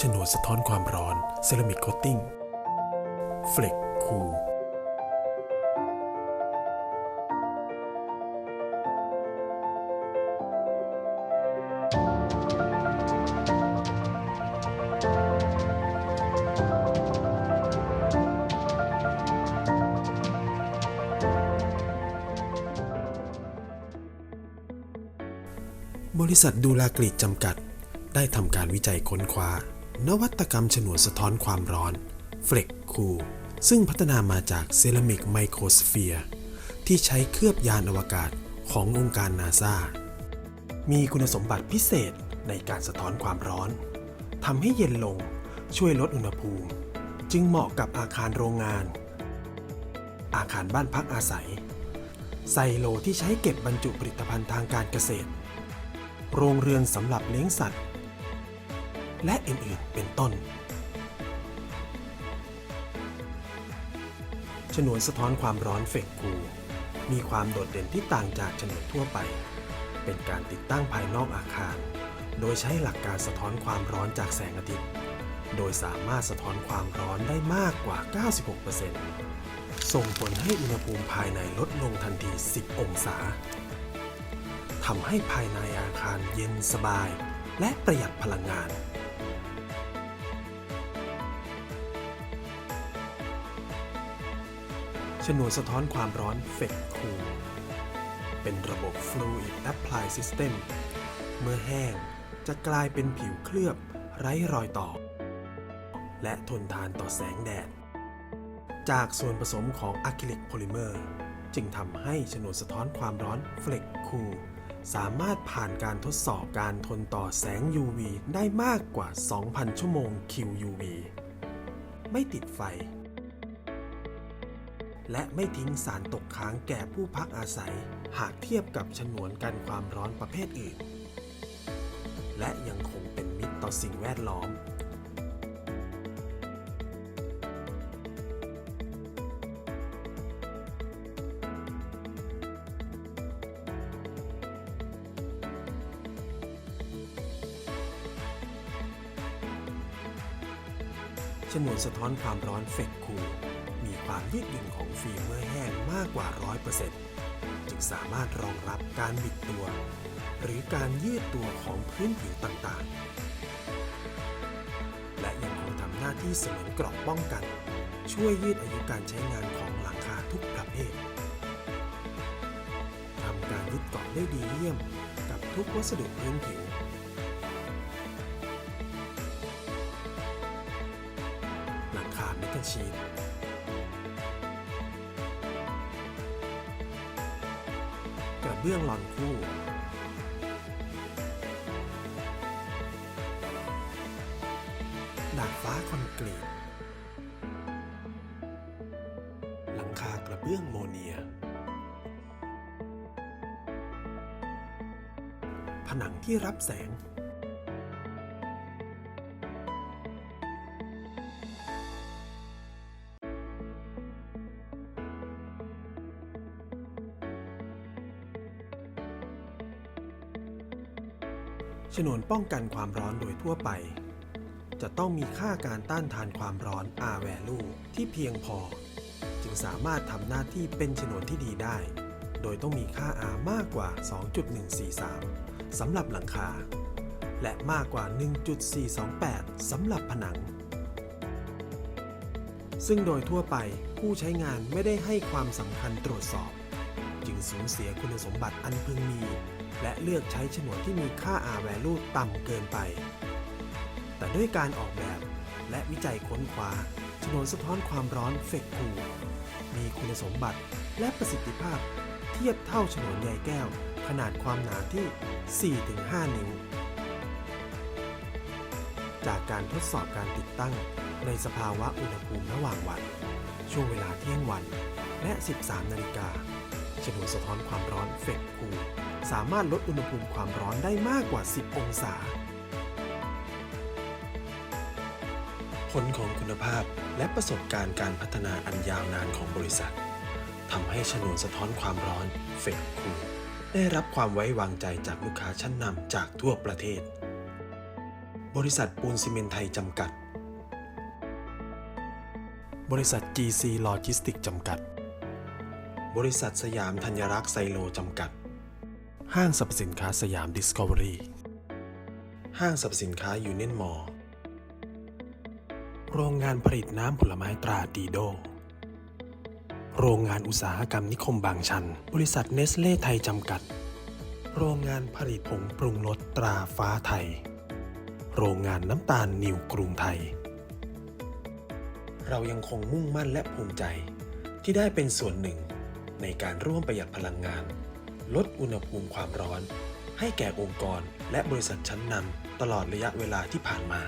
ฉนวนสะท้อนความร้อนเซรามิกโคตติ้งเฟล็กคูลบริษัทดูลากรีดจำกัด ได้ทำการวิจัยค้นคว้า นวัตกรรมฉนวนสะท้อนความร้อนเฟล็กคูลซึ่งพัฒนามาจากเซรามิกไมโครสเฟียร์ที่ใช้เคลือบยานอวกาศขององค์การนาซามีคุณสมบัติพิเศษในการสะท้อนความร้อนทำให้เย็นลงช่วยลดอุณหภูมิ จึงเหมาะกับอาคารโรงงาน อาคารบ้านพักอาศัย ไซโลที่ใช้เก็บบรรจุผลิตภัณฑ์ทางการเกษตร โรงเรือนสำหรับเลี้ยงสัตว์ และอื่นๆ เป็นต้น ฉนวนสะท้อนความร้อนเฟกคูมีความโดดเด่นที่ต่างจากฉนวนทั่วไป เป็นการติดตั้งภายนอกอาคาร โดยใช้หลักการสะท้อนความร้อนจากแสงอาทิตย์ โดยสามารถสะท้อนความร้อนได้มากกว่า 96%ส่งผลให้อุณหภูมิภายในลดลงทันที 10 องศาทำให้ภายในอาคารเย็นสบาย และประหยัดพลังงาน ฉนวนสะท้อนความร้อนเฟกคูลเป็นระบบ Fluid Apply System เมื่อแห้งจะกลายเป็นผิวเคลือบไร้รอยต่อ และทนทานต่อแสงแดด จากส่วนผสมของอะคริลิกโพลิเมอร์ จึงทำให้ฉนวนสะท้อนความร้อนเฟล็กคูลสามารถผ่านการทดสอบการทนต่อแสง UV ได้มากกว่า 2,000 ชั่วโมง QUV ไม่ติดไฟ และไม่ทิ้งสารตกค้างแก่ผู้พักอาศัย หากเทียบกับฉนวนกันความร้อนประเภทอื่น และยังคงเป็นมิตรต่อสิ่งแวดล้อม ฉนวนสะท้อนความร้อนเฟกคูล มีความยืดหยุ่นของฟิล์มเมื่อแห้งมากกว่า 100%จึงสามารถรองรับการบิดตัว หรือการยืดตัวของพื้นผิวต่างๆ และยังคงทำหน้าที่เสมือนเกราะป้องกัน ช่วยยืดอายุการใช้งานของหลังคาทุกประเภททำการยึดเกาะได้ดีเยี่ยมกับทุกวัสดุพื้นผิวหลังคาเมทัลชีต กระเบื้องลอนคู่ดาดฟ้าคอนกรีต หลังคากระเบื้องโมเนีย ผนังที่รับแสง ฉนวนป้องกันความร้อนโดยทั่วไป จะต้องมีค่าการต้านทานความร้อน R value ที่เพียงพอ จึงสามารถทำหน้าที่เป็นฉนวนที่ดีได้ โดยต้องมีค่า R มากกว่า 2.143 สำหรับหลังคา และมากกว่า 1.428 สำหรับผนัง ซึ่งโดยทั่วไปผู้ใช้งานไม่ได้ให้ความสำคัญตรวจสอบ จึงสูญเสียคุณสมบัติอันพึงมี และเลือกใช้ฉนวนที่มีค่า R value ต่ำเกินไป แต่ด้วยการออกแบบและวิจัยค้นคว้าฉนวนสะท้อนความร้อนเฟกคูมีคุณสมบัติและประสิทธิภาพ เทียบเท่าฉนวนใยแก้ว ขนาดความหนาที่ 4-5 นิ้ว จากการทดสอบการติดตั้งในสภาวะอุณหภูมิระหว่างวัน ช่วงเวลาเที่ยงวันและ 13 นาฬิกา ฉนวนสะท้อนความร้อนเฟกคูลสามารถลดอุณหภูมิความร้อนได้มากกว่า 10 องศา ผลของคุณภาพและประสบการณ์การพัฒนาอันยาวนานของบริษัททำให้ฉนวนสะท้อนความร้อนเฟกคูลได้รับความไว้วางใจจากลูกค้าชั้นนำจากทั่วประเทศ บริษัทปูนซีเมนไทยจำกัด บริษัท GC Logistics จำกัด บริษัทสยามธัญรักษ์ไซโลจำกัด ห้างสรรพสินค้าสยามดิสคัฟเวอรี่ ห้างสรรพสินค้ายูเนียนมอลล์โรงงานผลิตน้ำผลไม้ตราดีโด โรงงานอุตสาหกรรมนิคมบางชัน บริษัทเนสเล่ไทยจำกัด โรงงานผลิตผงปรุงรสตราฟ้าไทย โรงงานน้ำตาลนิวกรุงไทย เรายังคงมุ่งมั่นและภูมิใจ ที่ได้เป็นส่วนหนึ่ง ในการร่วมประหยัดพลังงาน ลดอุณหภูมิความร้อน ให้แก่องค์กรและบริษัทชั้นนำตลอดระยะเวลาที่ผ่านมา